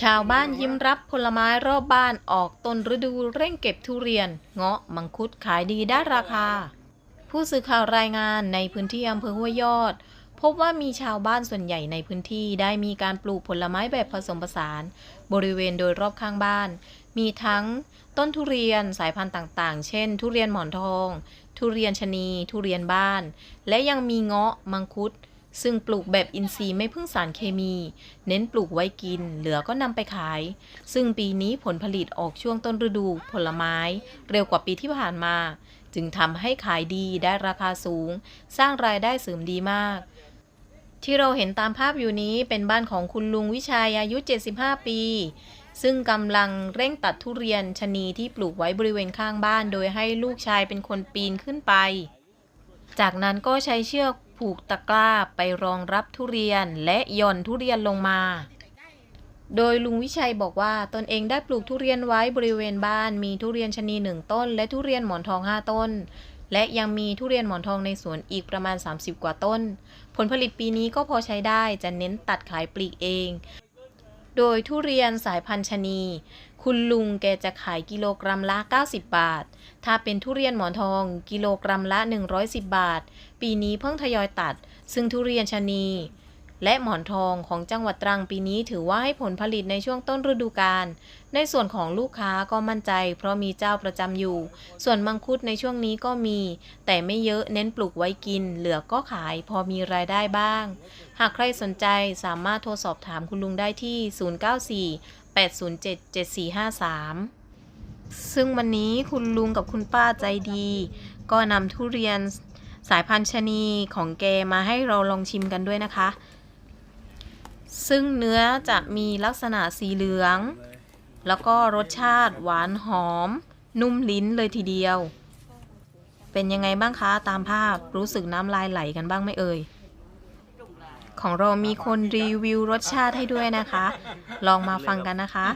ชาวบ้านยิ้มรับผลไม้รอบบ้านออกต้นฤดูเร่งเก็บทุเรียน เงาะมังคุดขายดีได้ราคา ผู้สื่อข่าวรายงานในพื้นที่อำเภอห้วยยอด พบว่ามีชาวบ้านส่วนใหญ่ในพื้นที่ได้มีการปลูกผลไม้แบบผสมผสาน บริเวณโดยรอบข้างบ้าน มีทั้งต้นทุเรียนสายพันธุ์ต่างๆ เช่น ทุเรียนหมอนทอง ทุเรียนชะนี ทุเรียนบ้าน และยังมีเงาะมังคุด ซึ่งปลูกแบบอินทรีย์ไม่พึ่งสารเคมี เน้นปลูกไว้กิน เหลือก็นำไปขาย ซึ่งปีนี้ผลผลิตออกช่วงต้นฤดูผลไม้ เร็วกว่าปีที่ผ่านมา จึงทำให้ขายดีได้ราคาสูง สร้างรายได้เสริมดีมาก ที่เราเห็นตามภาพอยู่นี้เป็นบ้านของคุณลุงวิชัยอายุ 75 ปี ซึ่งกำลังเร่งตัดทุเรียนชะนีที่ปลูกไว้บริเวณข้างบ้าน โดยให้ลูกชายเป็นคนปีนขึ้นไป จากนั้นก็ใช้เชือกผูกตะกร้าไปรองรับทุเรียนและหย่อนทุเรียนลงมา โดยลุงวิชัยบอกว่าตนเองได้ปลูกทุเรียนไว้บริเวณบ้านมีทุเรียนชะนีหนึ่งต้น และทุเรียนหมอนทอง5ต้น และยังมีทุเรียนหมอนทองในสวนอีกประมาณ 30 กว่าต้น ผลผลิตปีนี้ก็พอใช้ได้จะเน้นตัดขายปลีกเอง โดยทุเรียนสายพันธุ์ชะนี คุณลุงแกจะขายกิโลกรัมละ 90 บาท ถ้าเป็นทุเรียนหมอนทองกิโลกรัมละ 110 บาท ปีนี้เพิ่งทยอยตัด ซึ่งทุเรียนชะนี และหมอนทองของจังหวัดตรังปีนี้ถือว่าให้ผลผลิตในช่วงต้นฤดูกาล ในส่วนของลูกค้าก็มั่นใจ เพราะมีเจ้าประจำอยู่ ส่วนมังคุดในช่วงนี้ก็มี แต่ไม่เยอะเน้นปลูกไว้กิน เหลือก็ขายพอมีรายได้บ้าง หากใครสนใจสามารถโทรสอบถามคุณลุงได้ที่ 094 807 7453 ซึ่งวันนี้คุณลุงกับคุณป้าใจดี ก็นำทุเรียนสายพันธุ์ชนีของแกมาให้เราลองชิมกันด้วยนะคะ ซึ่งเนื้อจะมีลักษณะสีเหลือง แล้วก็รสชาติหวานหอม นุ่มลิ้นเลยทีเดียว เป็นยังไงบ้างคะ ตามภาพรู้สึกน้ำลายไหลกันบ้างไหมเอ่ย ของเรามีคนรีวิวรสชาติให้ด้วยนะคะ ลองมาฟังกันนะคะ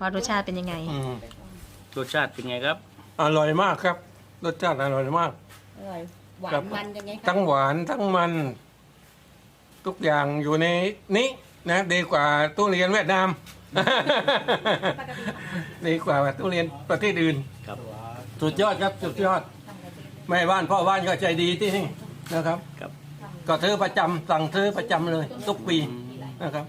ว่ารสชาติเป็นยังไง อืมรสชาติเป็นไงครับ อร่อยมากครับ รสชาติอร่อยมาก อร่อยหวาครันบ มันยังไงคะทั้งหวานทั้งมัน ทุกอย่างอยู่ในนี้นะดีกว่าทุเรียนเวียดนาม ดีกว่าทุเรียนประเทศอื่นครับ สุดยอดครับ สุดยอด แม่บ้านพ่อบ้านก็ใจดีที่นี่นะครับ ครับ ก็ซื้อประจำสั่งซื้อประจำเลย ทุกปีนะครับ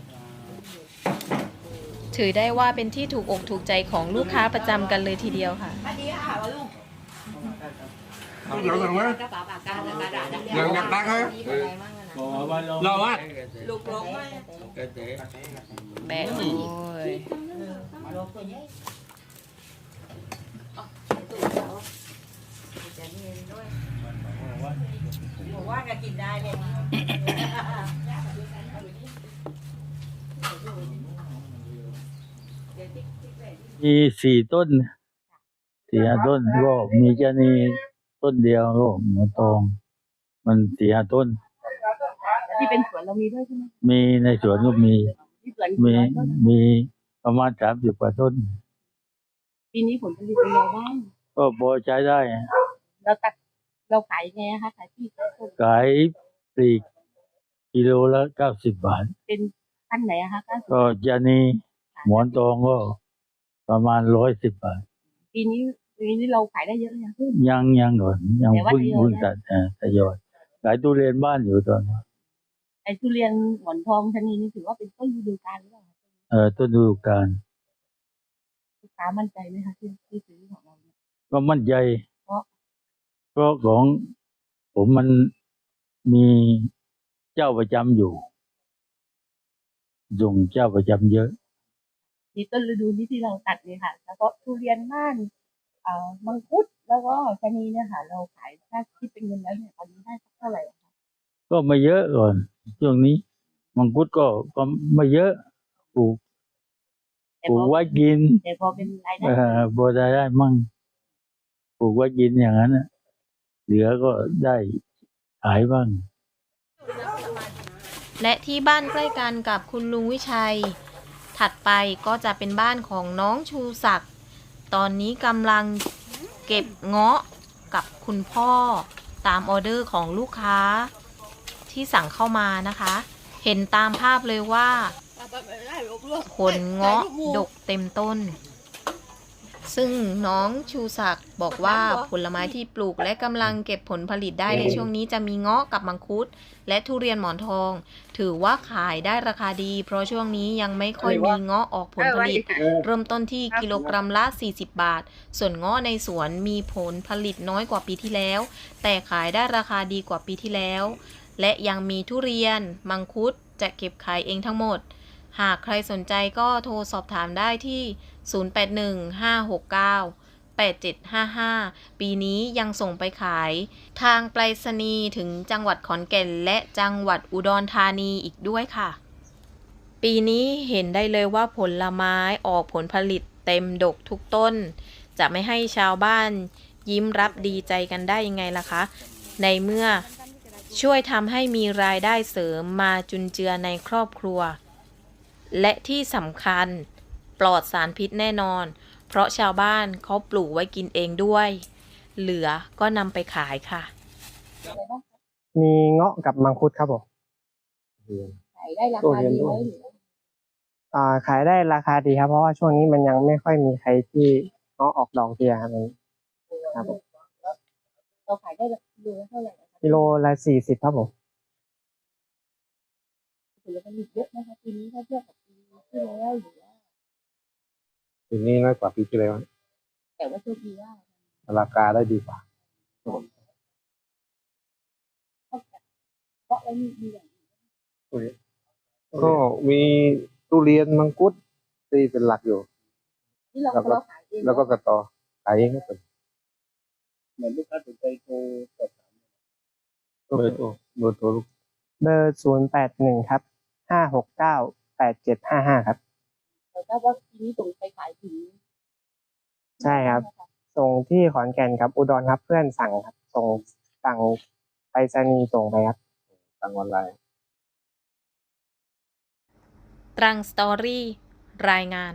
ถือได้ว่าเป็นที่ถูกอกถูกใจของลูกค้าประจำกันเลยทีเดียวค่ะ อันนี้ค่ะวะลุงหลังจากนั้นกระเป๋าปากกาและกระดาษนักเรียนหลังจากนั้นครับมีอะไรบ้างอะนะเราว่าลูกหลงไหมแบะโอ้ย ลูกตัวใหญ่อ๋อตู้เขาจะมีด้วยบอกว่าก็กินได้เลยมีสี่ต้นสี่ห้าต้นก็มีแค่นี้ต้นเดียวก็หมอนทอง มันสี่ห้าต้น ที่เป็นสวนเรามีด้วยใช่ไหมมีในสวนก็มี ที่สวนมีร้อยต้นมีประมาณสามสิบกว่าต้น ปีนี้ผลผลิตเป็นไงบ้างก็พอใช้ได้ เราตัด เราขายไงคะขายที่ขายส่งขายปลีกกิโลละเก้าสิบบาท เป็นขั้นไหนอะคะขั้นก็จานีหมอนทองก็ประมาณร้อยสิบบาท ปีนี้ปีนี้เราขายได้เยอะเลยงยังยังก่อนยังแต่ว่าเพิ่งทยอย เพิ่งนะตัดเออทยอยขายตู้เรียนบ้านอยู่ตอนนี้ไอ้ทุเรียนหมอนทองชะนีนี่ถือว่าเป็นต้นฤดูกาลหรือเปล่าคะเออต้นฤดูกาลลูกค้ามั่นใจไหมคะที่ที่ซื้อของเราเนี่ยก็มั่นใจ เพราะเพราะของผมมันมีเจ้าประจำอยู่ส่งเจ้าประจำเยอะมีต้นฤดูนี้ที่เราตัดเลยค่ะ แล้วก็ทุเรียนม่านเอ่อมังคุดแล้วก็ชะนีเนี่ยค่ะ เราขายถ้าคิดเป็นเงินแล้วเนี่ยตอนนี้ได้สักเท่าไหร่อะคะก็ไม่เยอะก่อนช่วงนี้มังคุดก็ก็ไม่เยอะปลูกแต่ปลูพกอไว้กินแต่พอเป็นรายได้ เออพอได้ได้มั่งปลูกไว้กินอย่างนั้นน่ะ เหลือก็ได้ขายบ้าง และที่บ้านใกล้กันกับคุณลุงวิชัย ถัดไปก็จะเป็นบ้านของน้องชูศักดิ์ตอนนี้กำลังเก็บเงาะกับคุณพ่อตามออเดอร์ของลูกค้า ที่สั่งเข้ามานะคะ เห็นตามภาพเลยว่า ผลเงาะดกเต็มต้น ซึ่งน้องชูศักดิ์บอกว่าผลไม้ที่ปลูกและกำลังเก็บผลผลิตได้ในช่วงนี้จะมีเงาะกับมังคุด และทุเรียนหมอนทอง ถือว่าขายได้ราคาดี เพราะช่วงนี้ยังไม่ค่อยมีเงาะออกผลผลิต เริ่มต้นที่กิโลกรัมละ 40 บาท ส่วนเงาะในสวนมีผลผลิตน้อยกว่าปีที่แล้ว แต่ขายได้ราคาดีกว่าปีที่แล้ว และยังมีทุเรียนมังคุดจะเก็บขายเองทั้งหมด หากใครสนใจก็โทรสอบถามได้ที่ 0815698755 ปีนี้ยังส่งไปขาย ทางไปรษณีย์ถึงจังหวัดขอนแก่น และจังหวัดอุดรธานีอีกด้วยค่ะ ปีนี้เห็นได้เลยว่าผลไม้ออกผลผลิตเต็มดกทุกต้น จะไม่ให้ชาวบ้านยิ้มรับดีใจกันได้ยังไงล่ะคะ ในเมื่อช่วยทำให้มีรายได้เสริมมาจุนเจือในครอบครัว และที่สำคัญปลอดสารพิษแน่นอน เพราะชาวบ้านเขาปลูกไว้กินเองด้วย เหลือก็นำไปขายค่ะ มีเงาะกับมังคุดครับผมขายได้ราคาดีไหมหรือว่าอ่าขายได้ราคาดีครับเพราะว่าช่วงนี้มันยังไม่ค่อยมีใครที่เงาะออกดอกเดียครับมันครับผมเราขายได้กิโลละเท่าไหร่นะคะกิโลละสี่สิบครับผมผลผลิตเยอะนะคะปีนี้ถ้าเทียบกับปี ที่แล้วหรือว่าปีนี้น้อยกว่าปีที่แล้วแต่ว่าโชคดีว่าราคาได้ดีกว่าเท่ากับเพราะแล้วมีมีอย่างอื่นก็มีทุเรียนมังคุดที่เป็นหลักอยู่ ที่เราแล้วก็เราขายเองแล้วก็กระตอขายเองก็เป็นเหมือนลูกค้าสนใจโทรสอบถามเบอร์โทรเบอร์โทรลูกเบอร์ศูนย์แปดหนึ่งครับห้าหกเก้า แปดเจ็ดห้าห้าครับเราทราบว่าปีนี้ส่งไปขายถึงใช่ครับ ส่งที่ขอนแก่นครับ อุดรครับเพื่อนสั่งครับ ส่งสั่งไปรษณีย์ส่งไปครับทางออนไลน์ตรังสตอรี่รายงาน